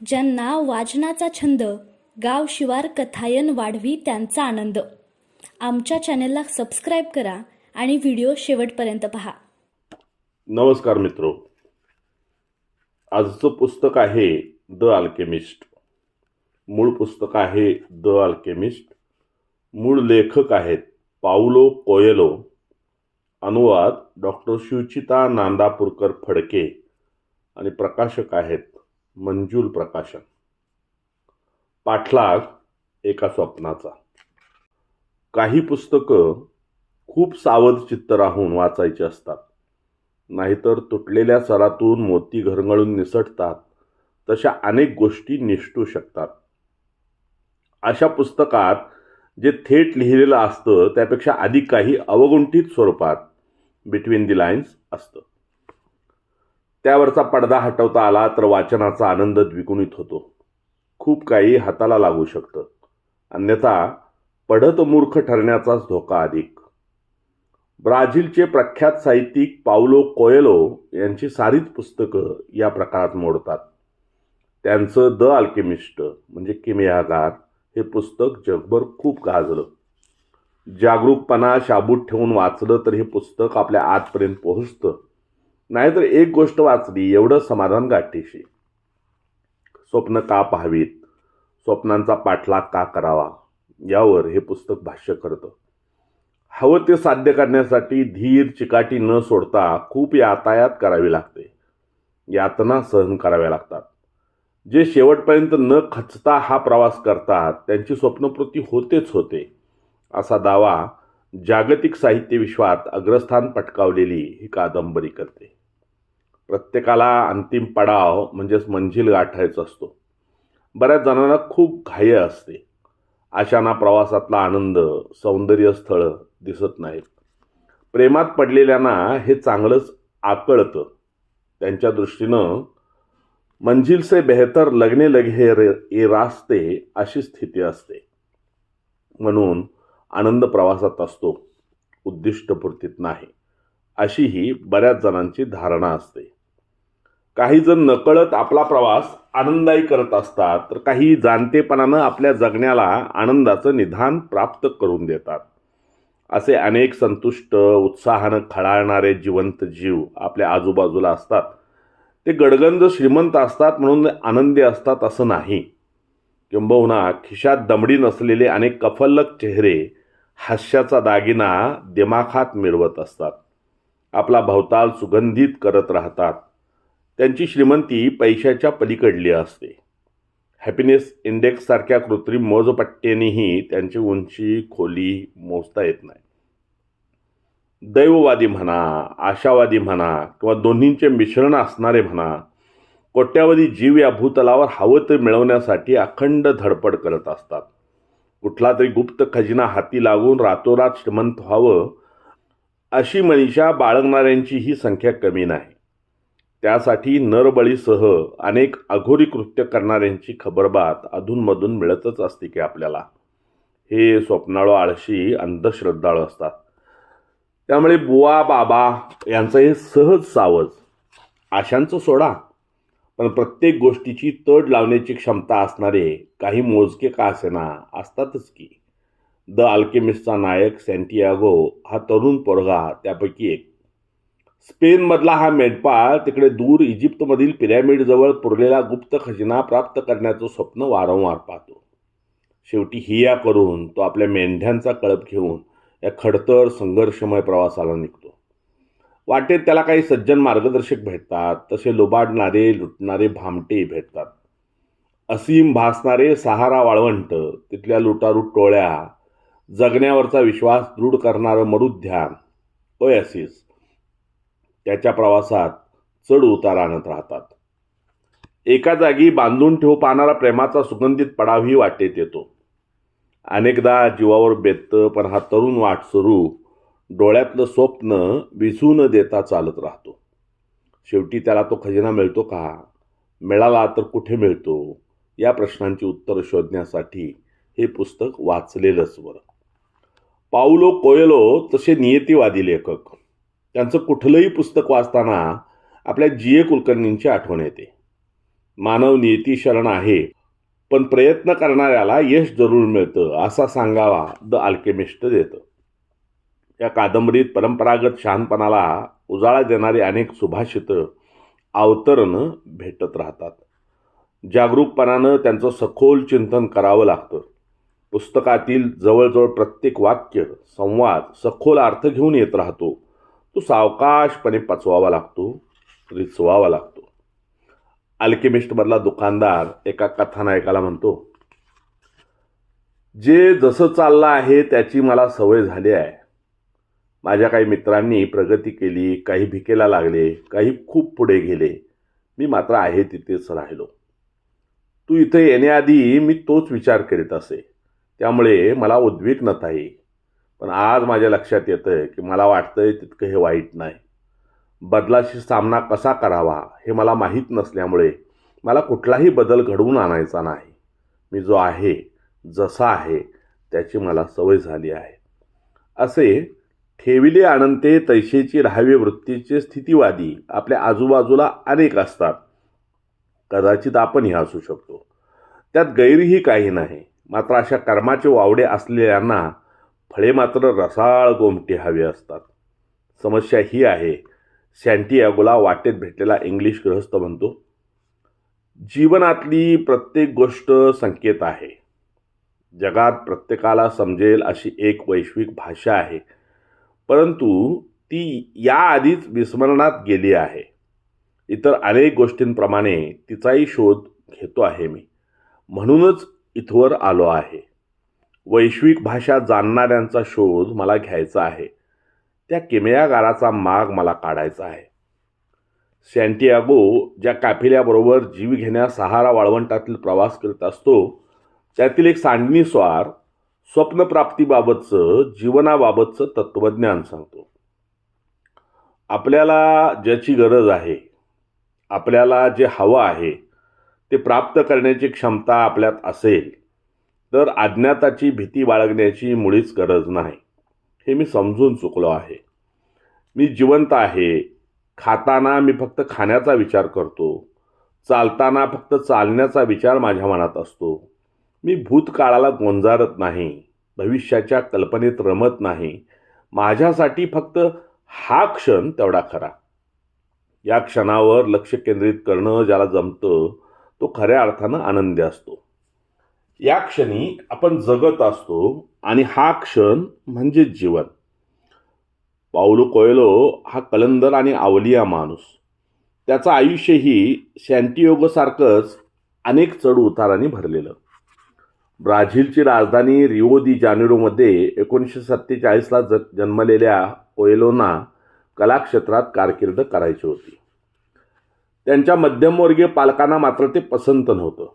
ज्यांना वाचनाचा छंद गाव शिवार कथायन वाढवी त्यांचा आनंद. आमच्या चॅनेलला सबस्क्राईब करा आणि व्हिडिओ शेवटपर्यंत पहा. नमस्कार मित्रो. आजचं पुस्तक आहे द अल्केमिस्ट मूळ पुस्तक आहे द अल्केमिस्ट मूळ लेखक आहेत पाऊलो कोयलो अनुवाद डॉक्टर शिवचिता नांदापूरकर फडके आणि प्रकाशक आहेत मंजूल प्रकाशन. पाठलाग एका स्वप्नाचा. काही पुस्तकं खूप सावध चित्त राहून वाचायची असतात. नाहीतर तुटलेल्या सरातून मोती घरंगळून निसटतात. तशा अनेक गोष्टी निष्ठू शकतात. अशा पुस्तकात जे थेट लिहिलेलं असतं त्यापेक्षा अधिक काही अवगुंठित स्वरूपात बिटवीन दी लाईन्स असतं. त्यावरचा पडदा हटवता आला तर वाचनाचा आनंद द्विगुणित होतो. खूप काही हाताला लागू शकतं. अन्यथा पढत मूर्ख ठरण्याचाच धोका अधिक. ब्राझीलचे प्रख्यात साहित्यिक पावलो कोयलो यांची सारीच पुस्तकं या प्रकारात मोडतात. त्यांचं द अल्केमिस्ट म्हणजे किमयागार हे पुस्तक जगभर खूप गाजलं. जागरूकपणा शाबूत ठेवून वाचलं तर हे पुस्तक आपल्या आतपर्यंत पोहोचतं. नाहीतर एक गोष्ट वाचली एवढं समाधान गाठीशी. स्वप्न का पाहावीत? स्वप्नांचा पाठलाग का करावा? यावर हे पुस्तक भाष्य करतं. हवं ते साध्य करण्यासाठी धीर चिकाटी न सोडता खूप यातायात करावी लागते. यातना सहन कराव्या लागतात. जे शेवटपर्यंत न खचता हा प्रवास करतात त्यांची स्वप्नपूर्ती होतेच होते. असा दावा जागतिक साहित्य विश्वात अग्रस्थान पटकावलेली ही कादंबरी करते. प्रत्येकाला अंतिम पडाव म्हणजेच मंजिल गाठायचा असतो. बऱ्याच जणांना खूप घाई असते. अशांना प्रवासातला आनंद सौंदर्य स्थळं दिसत नाहीत. प्रेमात पडलेल्यांना हे चांगलंच आकळतं. त्यांच्या दृष्टीनं मंजिल से बेहतर लगने लगे रे ये रास्ते अशी स्थिती असते. म्हणून आनंद प्रवासात असतो उद्दिष्टपूर्तीत नाही. अशी ही बऱ्याच जणांची धारणा असते. काही जण नकळत आपला प्रवास आनंदायी करत असतात तर काही जाणतेपणानं आपल्या जगण्याला आनंदाचं निधान प्राप्त करून देतात. असे अनेक संतुष्ट उत्साहानं खळाळणारे जिवंत जीव आपल्या आजूबाजूला असतात. ते गडगंज श्रीमंत असतात म्हणून आनंदी असतात असं नाही. किंबहुना खिशात दमडी नसलेले अनेक कफल्लक चेहरे हास्याचा दागिना दिमाखात मिळवत असतात. आपला भवताल सुगंधित करत राहतात. त्यांची श्रीमंती पैशाच्या पलीकडली असते. हॅपीनेस इंडेक्ससारख्या कृत्रिम मोजपट्टेनेही त्यांची उंची खोली मोजता येत नाही. दैववादी म्हणा आशावादी म्हणा किंवा दोन्हींचे मिश्रण असणारे म्हणा कोट्यावधी जीव या भूतलावर हवं ते मिळवण्यासाठी अखंड धडपड करत असतात. कुठला तरी गुप्त खजिना हाती लागून रातोरात श्रीमंत व्हावं अशी मनीषा बाळगणाऱ्यांची ही संख्या कमी नाही. त्यासाठी नरबळीसह अनेक अघोरी कृत्य करणाऱ्यांची खबरबात अधूनमधून मिळतच असते की आपल्याला. हे स्वप्नाळू आळशी अंधश्रद्धाळू असतात. त्यामुळे बुवा बाबा यांचं हे सहज सावज. आशांचं सोडा. पण प्रत्येक गोष्टीची तड लावण्याची क्षमता असणारे काही मोजके का असेना असतातच की. द अल्केमिस्टचा नायक सँटियागो हा तरुण पोरगा त्यापैकी एक. स्पेनमधला हा मेंढपाळ तिकडे दूर इजिप्तमधील पिरॅमिडजवळ पुरलेला गुप्त खजिना प्राप्त करण्याचं स्वप्न वारंवार पाहतो. शेवटी हिया करून तो आपल्या मेंढ्यांचा कळप घेऊन या खडतर संघर्षमय प्रवासाला निघतो. वाटेत त्याला काही सज्जन मार्गदर्शक भेटतात तसे लोबाडणारे लुटणारे भामटे भेटतात. असीम भासणारे सहारा वाळवंट तिथल्या लुटारू टोळ्या जगण्यावरचा विश्वास दृढ करणारं मरुध्यान ओयासिस त्याच्या प्रवासात चढ उतार आणत राहतात. एका जागी बांधून ठेव पाहणारा प्रेमाचा सुगंधित पडावही वाटेत येतो. अनेकदा जीवावर बेततं पण हा तरुण वाटसरू डोळ्यातलं स्वप्न विसू न देता चालत राहतो. शेवटी त्याला तो खजिना मिळतो का? मिळाला तर कुठे मिळतो? या प्रश्नांची उत्तरं शोधण्यासाठी हे पुस्तक वाचलेलंच बरं. पाऊलो कोयलो तसे नियतीवादी लेखक. त्यांचं कुठलंही पुस्तक वाचताना आपल्या जी ए कुलकर्णींची आठवण येते. मानव नियती शरण आहे पण प्रयत्न करणाऱ्याला यश जरूर मिळतं असा सांगावा द अल्केमिस्ट देतं. या कादंबरीत परंपरागत शहाणपणाला उजाळा देणारी अनेक सुभाषितं अवतरणं भेटत राहतात. जागरूकपणानं त्यांचं सखोल चिंतन करावं लागतं. पुस्तकातील जवळजवळ प्रत्येक वाक्य संवाद सखोल अर्थ घेऊन येत राहतो. तो सावकाशपणे पचवावा लागतो रिचवावा लागतो. अल्केमिस्टमधला दुकानदार एका कथानायकाला म्हणतो जे जसं चाललं आहे त्याची मला सवय झाली आहे. माझ्या काही मित्रांनी प्रगती केली काही भिकेला लागले काही खूप पुढे गेले. मी मात्र आहे तिथेच राहिलो. तू इथे येण्याआधी मी तोच विचार करीत असे. त्यामुळे मला उद्विग्नता येईल. पण आज माझ्या लक्षात येतं आहे की मला वाटतं आहे तितकं हे वाईट नाही. बदलाशी सामना कसा करावा हे मला माहीत नसल्यामुळे मला कुठलाही बदल घडवून आणायचा नाही. मी जो आहे जसा आहे त्याची मला सवय झाली आहे. असे ठेविले अनंते तैशेची राहावी वृत्तीचे स्थितीवादी आपल्या आजूबाजूला अनेक असतात. कदाचित आपणही असू शकतो. त्यात गैरही काही नाही. मात्र अशा कर्माचे वावडे असलेल्यांना फळे मात्र रसाळ गोमटी हवे असतात. समस्या ही आहे सँटियागोला वाटेत भेटलेला इंग्लिश गृहस्थ म्हणतो जीवनातली प्रत्येक गोष्ट संकेत आहे. जगात प्रत्येकाला समजेल अशी एक वैश्विक भाषा आहे परंतु ती याआधीच विस्मरणात गेली आहे. इतर अनेक गोष्टींप्रमाणे तिचाही शोध घेतो आहे मी. म्हणूनच इथवर आलो आहे. वैश्विक भाषा जाणणाऱ्यांचा शोध मला घ्यायचा आहे. त्या किमयागाराचा माग मला काढायचा आहे. सँटियागो ज्या काफिल्याबरोबर जीव घेण्या सहारा वाळवंटातील प्रवास करत असतो त्यातील एक सांडणीस्वार स्वप्नप्राप्तीबाबतचं जीवनाबाबतचं तत्त्वज्ञान सांगतो. आपल्याला ज्याची गरज आहे आपल्याला जे हवं आहे ते प्राप्त करण्याची क्षमता आपल्यात असेल तर अज्ञाताची भीती बाळगण्याची मुळीच गरज नाही. हे मी समजून चुकलो आहे. मी जिवंत आहे. खाताना मी फक्त खाण्याचा विचार करतो. चालताना फक्त चालण्याचा विचार माझ्या मनात असतो. मी भूतकाळाला गोंजारत नाही. भविष्याच्या कल्पनेत रमत नाही. माझ्यासाठी फक्त हा क्षण तेवढा खरा. या क्षणावर लक्ष केंद्रित करणं ज्याला जमतं तो खऱ्या अर्थानं आनंदी असतो. या क्षणी आपण जगत असतो आणि हा क्षण म्हणजे जीवन. पाऊलो कोयलो हा कलंदर आणि आवलिया माणूस. त्याचं आयुष्यही सँटियोगोसारखंच अनेक चढ उतारांनी भरलेलं. ब्राझीलची राजधानी रिओ दी जानेरोमध्ये एकोणीसशे सत्तेचाळीसला ज जन्मलेल्या कोयलोना कलाक्षेत्रात कारकीर्द करायची होती. त्यांच्या मध्यमवर्गीय पालकांना मात्र ते पसंत नव्हतं.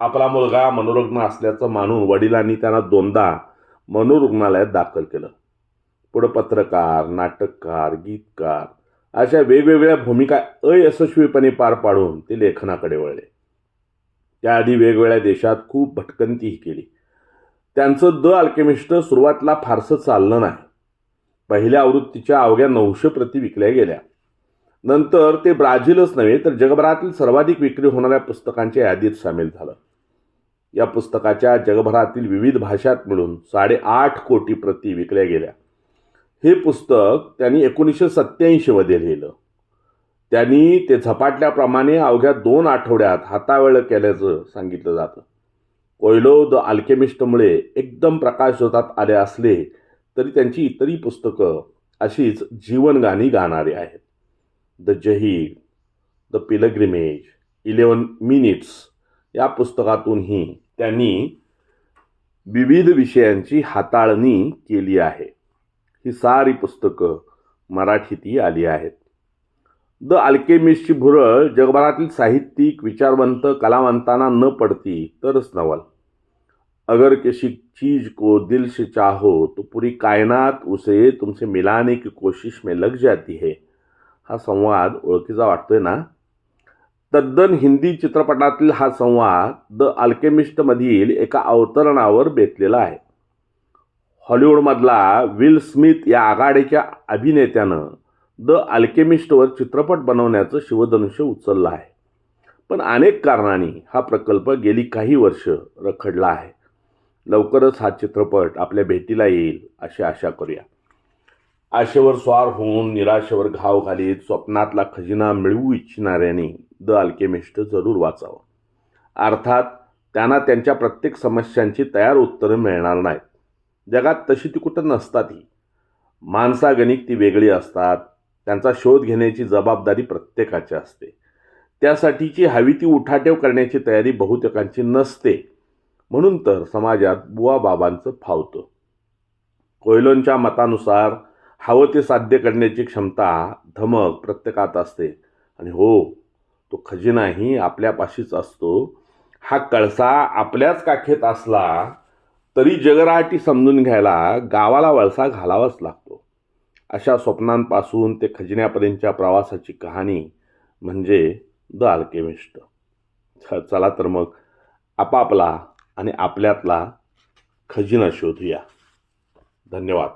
आपला मुलगा मनोरुग्ण असल्याचं मानून वडिलांनी त्यांना दोनदा मनोरुग्णालयात दाखल केलं. पुढं पत्रकार नाटककार गीतकार अशा वेगवेगळ्या भूमिका अयशस्वीपणे पार पाडून ते लेखनाकडे वळले. त्याआधी वेगवेगळ्या देशात खूप भटकंतीही केली. त्यांचं द अल्केमिस्ट सुरुवातीला फारसं चाललं नाही. पहिल्या आवृत्तीच्या अवघ्या नऊशे प्रती विकल्या गेल्या. नंतर ते ब्राझीलच नव्हे तर जगभरातील सर्वाधिक विक्री होणाऱ्या पुस्तकांच्या यादीत सामील झालं. या पुस्तकाच्या जगभरातील विविध भाषात मिळून साडेआठ कोटी प्रती विकल्या गेल्या. हे पुस्तक त्यांनी एकोणीसशे सत्त्याऐंशीमध्ये लिहिलं. त्यांनी ते झपाटल्याप्रमाणे अवघ्या दोन आठवड्यात हातावेळ केल्याचं सांगितलं जातं. कोयलो द आल्केमिस्टमुळे एकदम प्रकाशझोतात आले असले तरी त्यांची इतरही पुस्तकं अशीच जीवनगाणी गाणारी आहेत. The Zahir the pilgrimage eleven minutes या पुस्तकातूनही त्यांनी विविध विषयांची हाताळणी केली आहे. ही सारी पुस्तकं मराठीतही आली आहेत. द अल्केमिस्टची भुरळ जगभरातील साहित्यिक विचारवंत कलावंतांना न पडती तरच नवल. अगर किसी चीज को दिल से चाहो तो पूरी कायनात उसे तुमसे मिलाने की कोशिश में लग जाती है. हा संवाद ओळखीचा वाटतोय ना? तद्दन हिंदी चित्रपटातील हा संवाद द अल्केमिस्टमधील एका अवतरणावर बेतलेला आहे. हॉलिवूडमधला विल स्मिथ या आघाडीच्या अभिनेत्यानं द अल्केमिस्टवर चित्रपट बनवण्याचं शिवधनुष्य उचललं आहे. पण अनेक कारणांनी हा प्रकल्प गेली काही वर्ष रखडला आहे. लवकरच हा चित्रपट आपल्या भेटीला येईल अशी आशा करूया. आशेवर स्वार होऊन निराशेवर घाव घालीत स्वप्नातला खजिना मिळवू इच्छिणाऱ्यांनी द अल्केमिस्ट जरूर वाचावं. अर्थात त्यांना त्यांच्या प्रत्येक समस्यांची तयार उत्तरं मिळणार नाहीत. जगात तशी ती कुठं नसतातही माणसागणिक ती वेगळी असतात. त्यांचा शोध घेण्याची जबाबदारी प्रत्येकाची असते. त्यासाठीची हवी ती उठाठेव करण्याची तयारी बहुतेकांची नसते. म्हणून तर समाजात बुवा बाबांचं फावतं. कोयलोंच्या मतानुसार हवं ते साध्य करण्याची क्षमता धमक प्रत्येकात असते. आणि हो तो खजिनाही आपल्यापाशीच असतो. हा कळसा आपल्याच काखेत असला तरी जगराटी समजून घ्यायला गावाला वळसा घालावाच लागतो. अशा स्वप्नांपासून ते खजिन्यापर्यंतच्या प्रवासाची कहाणी म्हणजे द अल्केमिस्ट. चला तर मग आपापला आणि आपल्यातला खजिना शोधूया. धन्यवाद.